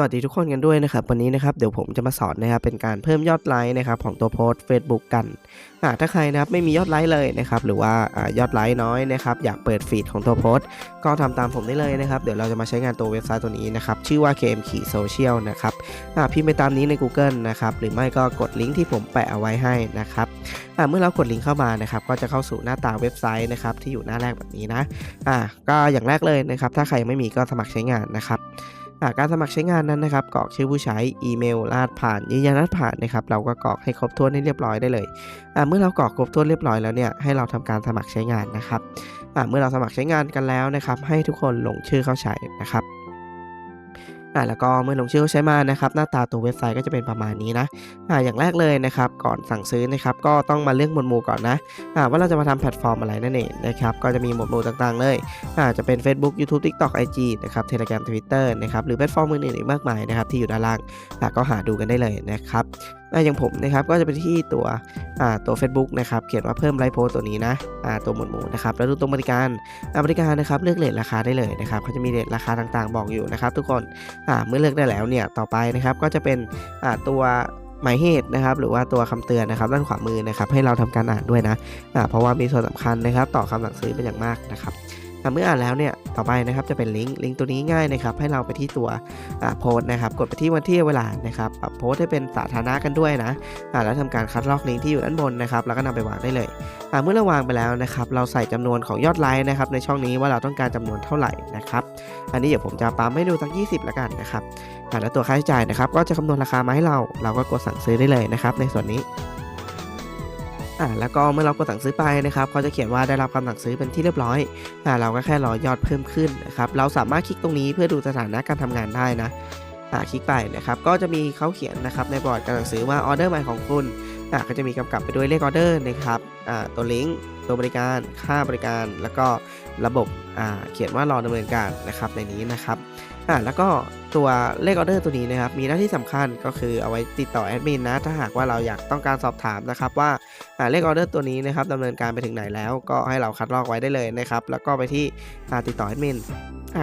สวัสดีทุกคนกันด้วยนะครับ วันนี้นะครับเดี๋ยวผมจะมาสอนนะครับเป็นการเพิ่มยอดไลค์นะครับของตัวโพสต์ Facebook กันถ้าใครนะครับไม่มียอดไลค์เลยนะครับหรือว่าอยอดไลค์น้อยนะครับอยากเปิดฟีดของตัวโพสต์ ก็ทำตามผมได้เลยนะครับเดี๋ยวเราจะมาใช้งานตัวเว็บไซต์ตัวนี้นะครับชื่อว่า KM ขี Social นะครับพิมพ์ไปตามนี้ใน Google นะครับหรือไม่ก็กดลิงก์ที่ผมแปะเอาไว้ให้นะครับเมื่อเรากดลิงก์เข้ามานะครับก็จะเข้าสู่หน้าตาเว็บไซต์นะครับที่อยู่หน้าแรกแบบนี้นะก็อย่างแรกเลยนะครับถ้าใครยังไม่มีก็สมัครใช้งานนะครับ หาการสมัครใช้งานนั้นนะครับกรอกชื่อผู้ใช้อีเมลรหัสผ่านยืนยันรหัสผ่านนะครับเราก็กรอกให้ครบถ้วนให้เรียบร้อยได้เลยเมื่อเรากรอกครบถ้วนเรียบร้อยแล้วเนี่ยให้เราทำการสมัครใช้งานนะครับเมื่อเราสมัครใช้งานกันแล้วนะครับให้ทุกคนลงชื่อเข้าใช้นะครับ อ่าแล้วก็เมื่อลงชื่อใช้มานะครับหน้าตาตัวเว็บไซต์ก็จะเป็นประมาณนี้นะอ่าอย่างแรกเลยนะครับก่อนสั่งซื้อนะครับก็ต้องมาเลือกหมวดหมู่ก่อนนะอ่าว่าเราจะมาทำแพลตฟอร์มอะไรนั่นเองนะครับก็จะมีหมวดหมู่ต่างๆเลยอ่าจะเป็น Facebook YouTube TikTok IG นะครับ Telegram Twitter นะครับหรือแพลตฟอร์มอื่นๆอีกมากมายนะครับที่อยู่ด้านล่างก็หาดูกันได้เลยนะครับ อะอย่างผมนะครับก็จะไปที่ตัวตัว Facebook นะครับเขียนว่าเพิ่มไลฟ์โพสตัวนี้นะตัวหมวดหมู่นะครับแล้วดูตรงบริการบริการนะครับเลือกเลทราคาได้เลยนะครับเขาจะมีเลทราคาต่างๆ บอกอยู่นะครับ ทุกคนเมื่อเลือกได้แล้วเนี่ยต่อไปนะครับก็จะเป็นตัวหมายเหตุนะครับหรือว่าตัวคำเตือนนะครับด้านขวามือนะครับให้เราทำการอ่านด้วยนะอ่าเพราะว่ามีส่วนสำคัญนะครับ ต่อคำสั่งซื้อเป็นอย่างมากนะครับ เมื่ออ่านแล้วเนี่ยต่อไปนะครับจะเป็นลิงก์ลิงก์ตัวนี้ง่ายนะครับให้เราไปที่ตัวโพสต์นะครับกดไปที่วันที่เวลานะครับปรับโพสต์ให้เป็นสาธารณะกันด้วยนะแล้วทำการคัดลอกลิงก์ที่อยู่ด้านบนนะครับแล้วก็นำไปวางได้เลยอ่เมื่อเราวางไปแล้วนะครับเราใส่จำนวนของยอดไลค์นะครับในช่องนี้ว่าเราต้องการจำนวนเท่าไหร่นะครับอันนี้เดี๋ยวผมจะปั๊มให้ดูสัก 20ละกันนะครับแล้วตัวค่าใช้จ่ายนะครับก็จะคำนวณราคามาให้เรา เราก็กดสั่งซื้อได้เลยนะครับในส่วนนี้ อ่าแล้วก็เมื่อเรากดสั่งซื้อไปนะครับเขาจะเขียนว่าได้รับคำสั่งซื้อเป็นที่เรียบร้อยอ่าเราก็แค่รอยอดเพิ่มขึ้นนะครับเราสามารถคลิกตรงนี้เพื่อดูสถานะการทำงานได้นะอ่าคลิกไปนะครับก็จะมีเขาเขียนนะครับในบอร์ดการสั่งซื้อว่าออเดอร์ใหม่ของคุณ อ่าก็จะมีกำกับไปด้วยเลขออเดอร์นะครับอ่าตัวลิงก์ตัวบริการค่าบริการ แล้วก็ระบบอ่าเขียนว่ารอดำเนินการนะครับในนี้นะครับอ่าแล้วก็ตัวเลขออเดอร์ตัวนี้นะครับมีหน้าที่สำคัญก็คือเอาไว้ติดต่อแอดมินนะถ้าหากว่าเราอยากต้องการสอบถามนะครับว่าอ่าเลขออเดอร์ตัวนี้นะครับดำเนินการไปถึงไหนแล้ว ก็ให้เราคัดลอกไว้ได้เลยนะครับแล้วก็ไปที่ติดต่อแอดมิน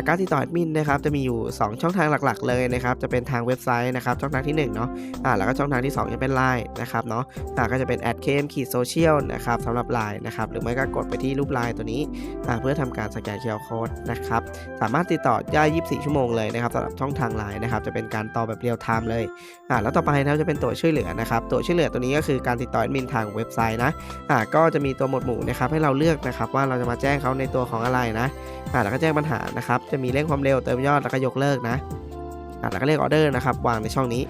การติดต่อแอดมินนะครับจะมีอยู่ 2 ช่องทางหลักๆ เลยนะครับจะเป็นทางเว็บไซต์นะครับช่องทางที่1เนาะอ่าแล้วก็ช่องทางที่2จะเป็น Line นะครับเนาะอ่าก็จะเป็น a d k m ขีดโซเชียลนะครับสำหรับ Line นะครับหรือไม่ก็กดไปที่รูป Line ตัวนี้อ่าเพื่อทำการสแกน QR Code นะครับสามารถติดต่อได้ 24 ชั่วโมงเลยนะครับสำหรับช่องทาง Line นะครับจะเป็นการต่อแบบเรียลไทม์เลยอ่าแล้วต่อไปนะครับจะเป็นตัวช่วยเหลือนะครับตัวช่วยเหลือตัวนี้ก็คือการติดต่อแอดมินทางเว็บไซต์นะอ่าก็จะมีตัวหมวดหมู่นะครับให้เราเลือกนะครับว่าเราจะมาแจ้งเขาในตัวของอะไรนะอ่าแล้วก็แจ้งปัญหานะครับจะมีเร่งความเร็วเติมยอดแล้วก็ยกเลิกนะอ่าแล้วก็เรียกออเดอร์นะครับวางในช่องนี้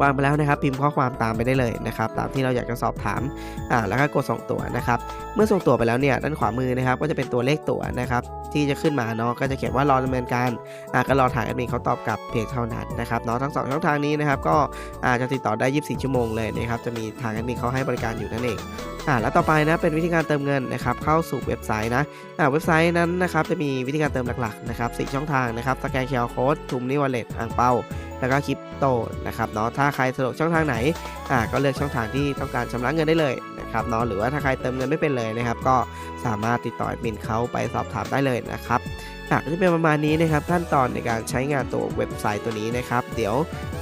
วางไปแล้วนะครับ พิมพ์ข้อความตามไปได้เลยนะครับ ตามที่เราอยากจะสอบถามอ่าแล้วก็กดส่งตั๋วนะครับ เมื่อส่งตั๋วไปแล้วเนี่ยด้านขวามือนะครับ ก็จะเป็นตัวเลขตั๋วนะครับ ที่จะขึ้นมาเนาะก็จะเขียนว่ารอดำเนินการอ่าก็รอทางแอดมินเขาตอบกลับเพียงเท่านั้นนะครับเนาะทั้งสองช่องทางนี้นะครับ ก็อาจจะติดต่อได้ 24 ชั่วโมงเลยนะครับจะมีทางแอดมินเขาให้บริการอยู่นั่นเองอ่าแล้วต่อไปนะเป็นวิธีการเติมเงินนะครับเข้าสู่เว็บไซต์นะอ่าเว็บไซต์นั้นนะครับจะมีวิธีการเติมหลักๆนะครับสช่องทางนะครับสแกนเคอร์โค้ดทูมนี่วเลตอ่างเปา แล้วก็คริปโตนะครับเนาะถ้าใครสะดวกช่องทางไหนอ่าก็เลือกช่องทางที่ต้องการชำระเงินได้เลยนะครับเนาะหรือว่าถ้าใครเติมเงินไม่เป็นเลยนะครับ ก็สามารถติดต่อแอดมินเขาไปสอบถามได้เลยนะครับอะก็จะเป็นประมาณนี้นะครับขั้นตอนในการใช้งานตัวเว็บไซต์ตัวนี้นะครับ เดี๋ยว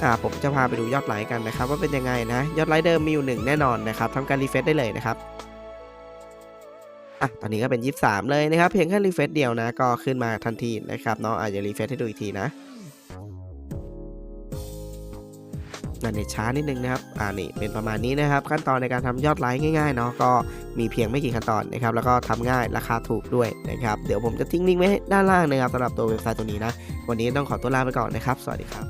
อ่าผมจะพาไปดูยอดไลค์กันนะครับ ว่าเป็นยังไงนะยอดไลค์เดิมมีอยู่หนึ่งแน่นอนนะครับทำการรีเฟซได้เลยนะครับอะตอนนี้ก็เป็น 23 เลยนะครับ เพียงแค่รีเฟซเดียวนะ ก็ขึ้นมาทันทีนะครับเนาะอาจจะรีเฟซให้ดูอีกทีนะ นั่นเนี่ยช้านิดนึงนะครับอ่านี่เป็นประมาณนี้นะครับ ขั้นตอนในการทำยอดไลค์ง่ายๆเนาะก็มีเพียงไม่กี่ขั้นตอนนะครับแล้วก็ทำง่ายราคาถูกด้วยนะครับเดี๋ยวผมจะทิ้งลิงก์ไว้ด้านล่างนะครับสำหรับตัวเว็บไซต์ตัวนี้นะวันนี้ต้องขอตัวลาไปก่อนนะครับ สวัสดีครับ